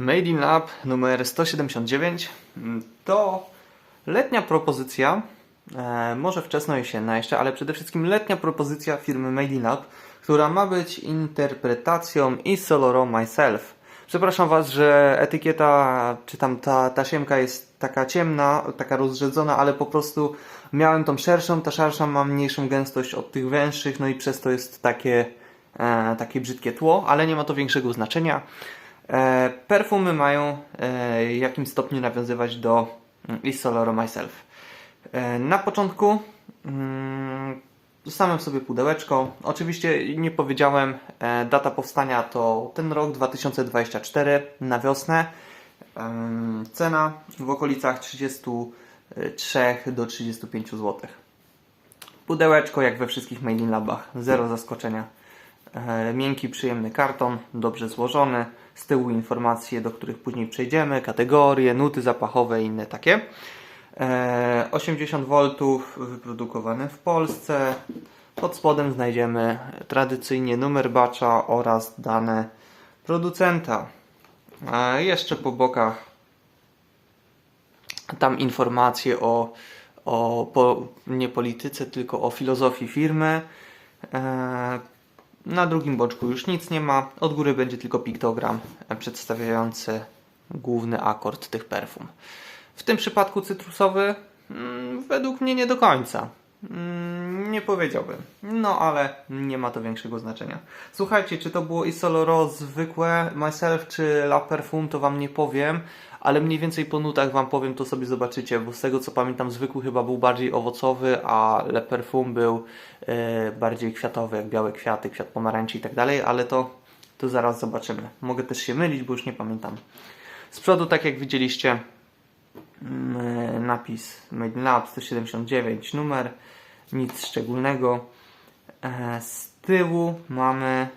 Made in Lab numer 179 Mm, to letnia propozycja, e, może wczesno-jesienna jeszcze, ale przede wszystkim letnia propozycja firmy Made in Lab, która ma być interpretacją i Soloro Myself. Przepraszam Was, że etykieta, czy tam ta tasiemka jest taka ciemna, taka rozrzedzona, ale po prostu miałem tą szerszą, ta szersza ma mniejszą gęstość od tych węższych, no i przez to jest takie, e, takie brzydkie tło, ale nie ma to większego znaczenia. E, perfumy mają e, w jakimś stopniu nawiązywać do mm, Is Soloro Myself. E, na początku mm, dostałem sobie pudełeczko. Oczywiście nie powiedziałem, data powstania to ten rok 2024 na wiosnę. Cena w okolicach 33 do 35 zł. Pudełeczko jak we wszystkich Made in Labach, zero zaskoczenia. E, Miękki, przyjemny karton, dobrze złożony. Z tyłu informacje, do których później przejdziemy, kategorie, nuty zapachowe i inne takie. E, 80 V wyprodukowane w Polsce. Pod spodem znajdziemy tradycyjnie numer bacza oraz dane producenta. E, Jeszcze po bokach tam informacje o, o po, nie polityce, tylko o filozofii firmy. Na drugim boczku już nic nie ma. Od góry będzie tylko piktogram e, przedstawiający główny akord tych perfum. W tym przypadku cytrusowy mm, według mnie nie do końca. Nie powiedziałbym. No ale nie ma to większego znaczenia. Słuchajcie, czy to było Isoloro zwykłe Myself czy La Perfum, to wam nie powiem, ale mniej więcej po nutach wam powiem, to sobie zobaczycie, bo z tego co pamiętam zwykły chyba był bardziej owocowy, a Le Perfum był e, bardziej kwiatowy, jak białe kwiaty, kwiat pomarańczy i tak dalej, ale to, to zaraz zobaczymy. Mogę też się mylić, bo już nie pamiętam. Z przodu, tak jak widzieliście, mm, napis Made in Lab 179 numer, nic szczególnego. E, Z tyłu mamy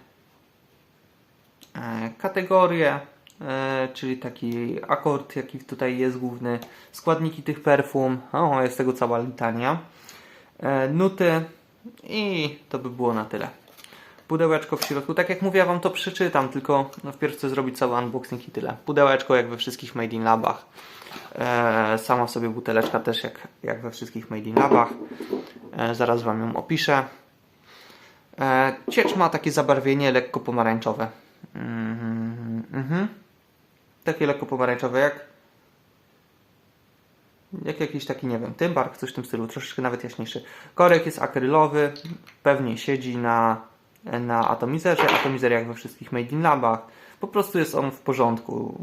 e, kategorię, e, czyli taki akord, jaki tutaj jest główny, składniki tych perfum, o, jest tego cała litania, nuty i to by było na tyle. Pudełeczko w środku, tak jak mówię, ja Wam to przeczytam, tylko wpierw chcę zrobić cały unboxing i tyle. Pudełeczko jak we wszystkich Made in Labach. E, sama sobie buteleczka też jak, jak we wszystkich Made in Labach. E, zaraz Wam ją opiszę. E, ciecz ma takie zabarwienie lekko pomarańczowe. Mhm, mhm. Takie lekko pomarańczowe jak jak jakiś taki, nie wiem, tymbark, coś w tym stylu, troszeczkę nawet jaśniejszy. Korek jest akrylowy, pewnie siedzi na, na atomizerze. Atomizer jak we wszystkich Made in Labach. Po prostu jest on w porządku.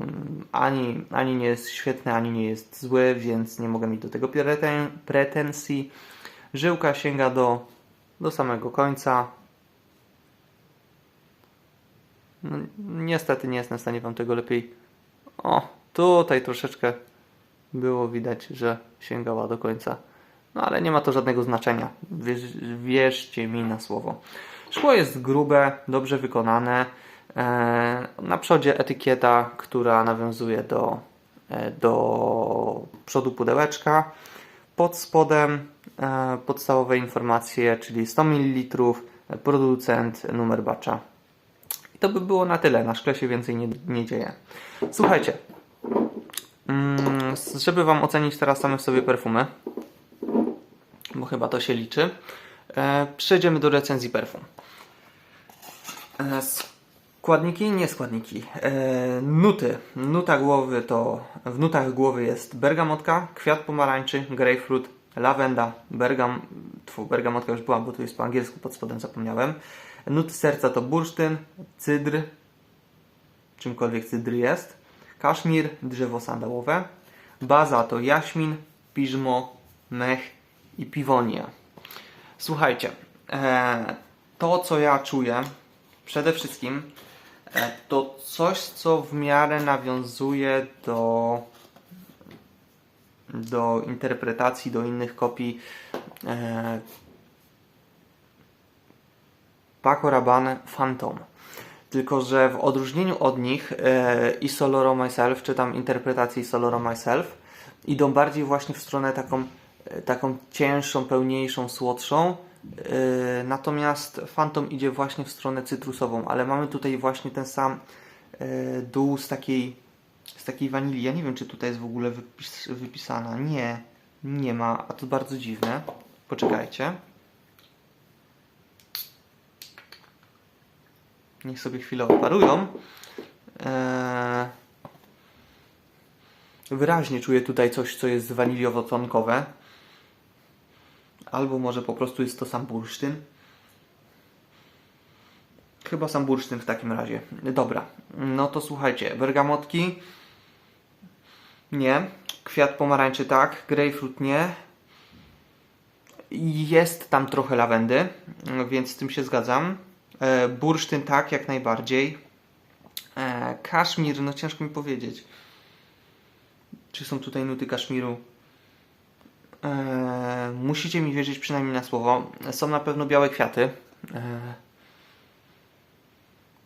Ani, ani nie jest świetny, ani nie jest zły, więc nie mogę mieć do tego preten- pretensji. Żyłka sięga do, do samego końca. No, niestety nie jestem w stanie Wam tego lepiej. O, tutaj troszeczkę było widać, że sięgała do końca. No ale nie ma to żadnego znaczenia. Wierz, wierzcie mi na słowo. Szkło jest grube, dobrze wykonane. E, na przodzie etykieta, która nawiązuje do, e, do przodu pudełeczka. Pod spodem e, podstawowe informacje, czyli 100 ml, producent, numer bacza. I to by było na tyle. Na szkle się więcej nie, nie dzieje. Słuchajcie, Mm, żeby Wam ocenić teraz same w sobie perfumy, bo chyba to się liczy, przejdziemy do recenzji perfum. Składniki, nie składniki. E, nuty. Nuta głowy to w nutach głowy jest bergamotka, kwiat pomarańczy, grapefruit, lawenda, bergam, tfu, bergamotka już była, bo tu jest po angielsku, pod spodem zapomniałem. Nuty serca to bursztyn, cydr, czymkolwiek cydr jest, kaszmir, drzewo sandałowe, baza to jaśmin, piżmo, mech i piwonia. Słuchajcie, e, to co ja czuję, przede wszystkim to coś, co w miarę nawiązuje do do interpretacji, do innych kopii e, Paco Rabanne Phantom. Tylko, że w odróżnieniu od nich e, i Soloro Myself, czy tam interpretacji Soloro Myself, idą bardziej właśnie w stronę taką, e, taką cięższą, pełniejszą, słodszą. E, natomiast Phantom idzie właśnie w stronę cytrusową, ale mamy tutaj właśnie ten sam e, dół z takiej z takiej wanilii. Ja nie wiem, czy tutaj jest w ogóle wypis, wypisana. Nie, nie ma, a to bardzo dziwne. Poczekajcie. Niech sobie chwilę oparują. Eee... Wyraźnie czuję tutaj coś, co jest waniliowo-tonkowe. Albo może po prostu jest to sam bursztyn. Chyba sam bursztyn w takim razie. Dobra, no to słuchajcie, bergamotki nie, kwiat pomarańczy tak, grejpfrut nie. Jest tam trochę lawendy, więc z tym się zgadzam. E, bursztyn tak, jak najbardziej. E, kaszmir, no ciężko mi powiedzieć. Czy są tutaj nuty kaszmiru? Musicie mi wierzyć przynajmniej na słowo. Są na pewno białe kwiaty. E,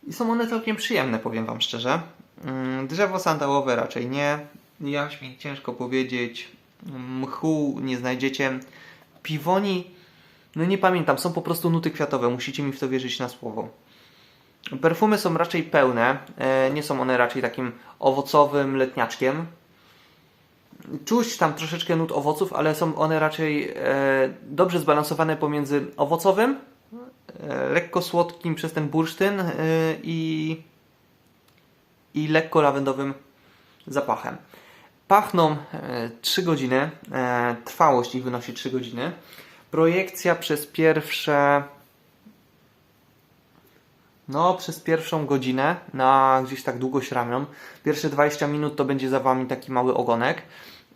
I są one całkiem przyjemne, powiem Wam szczerze. Mm, Drzewo sandałowe raczej nie. Jaśmin ciężko powiedzieć. Mchu nie znajdziecie. Piwoni, no nie pamiętam, są po prostu nuty kwiatowe. Musicie mi w to wierzyć na słowo. Perfumy są raczej pełne. e, Nie są one raczej takim owocowym letniaczkiem. Czuć tam troszeczkę nut owoców, ale są one raczej e, dobrze zbalansowane pomiędzy owocowym, e, lekko słodkim przez ten bursztyn e, i, i lekko lawendowym zapachem. Pachną e, 3 godziny, trwałość ich wynosi 3 godziny. Projekcja przez pierwsze no, przez pierwszą godzinę na gdzieś tak długość ramion. Pierwsze 20 minut to będzie za Wami taki mały ogonek.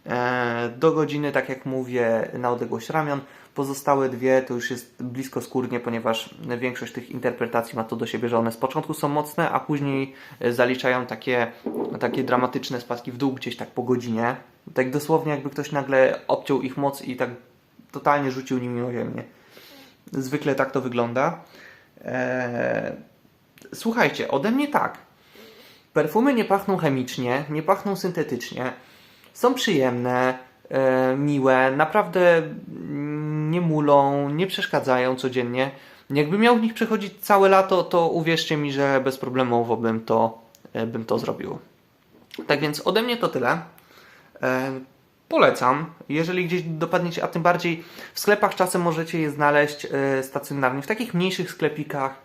E, Do godziny, tak jak mówię, na odległość ramion. Pozostałe dwie to już jest blisko skórnie, ponieważ większość tych interpretacji ma to do siebie, że one z początku są mocne, a później e, zaliczają takie, takie dramatyczne spadki w dół gdzieś tak po godzinie. Tak dosłownie jakby ktoś nagle obciął ich moc i tak totalnie rzucił nimi o ziemię. Zwykle tak to wygląda. Eee, słuchajcie, ode mnie tak. Perfumy nie pachną chemicznie, nie pachną syntetycznie. Są przyjemne, e, miłe, naprawdę mm, nie mulą, nie przeszkadzają codziennie. Jakby miał w nich przechodzić całe lato, to uwierzcie mi, że bezproblemowo bym to, e, bym to zrobił. Tak więc ode mnie to tyle. E, Polecam. Jeżeli gdzieś dopadniecie, a tym bardziej w sklepach czasem możecie je znaleźć stacjonarnie, w takich mniejszych sklepikach,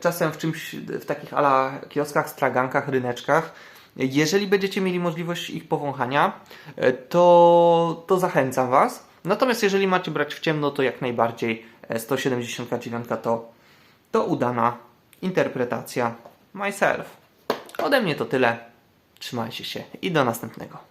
czasem w czymś, w takich ala kioskach, stragankach, ryneczkach. Jeżeli będziecie mieli możliwość ich powąchania, e, to, to zachęcam Was. Natomiast jeżeli macie brać w ciemno, to jak najbardziej e, 179 to, to udana interpretacja myself. Ode mnie to tyle. Trzymajcie się i do następnego.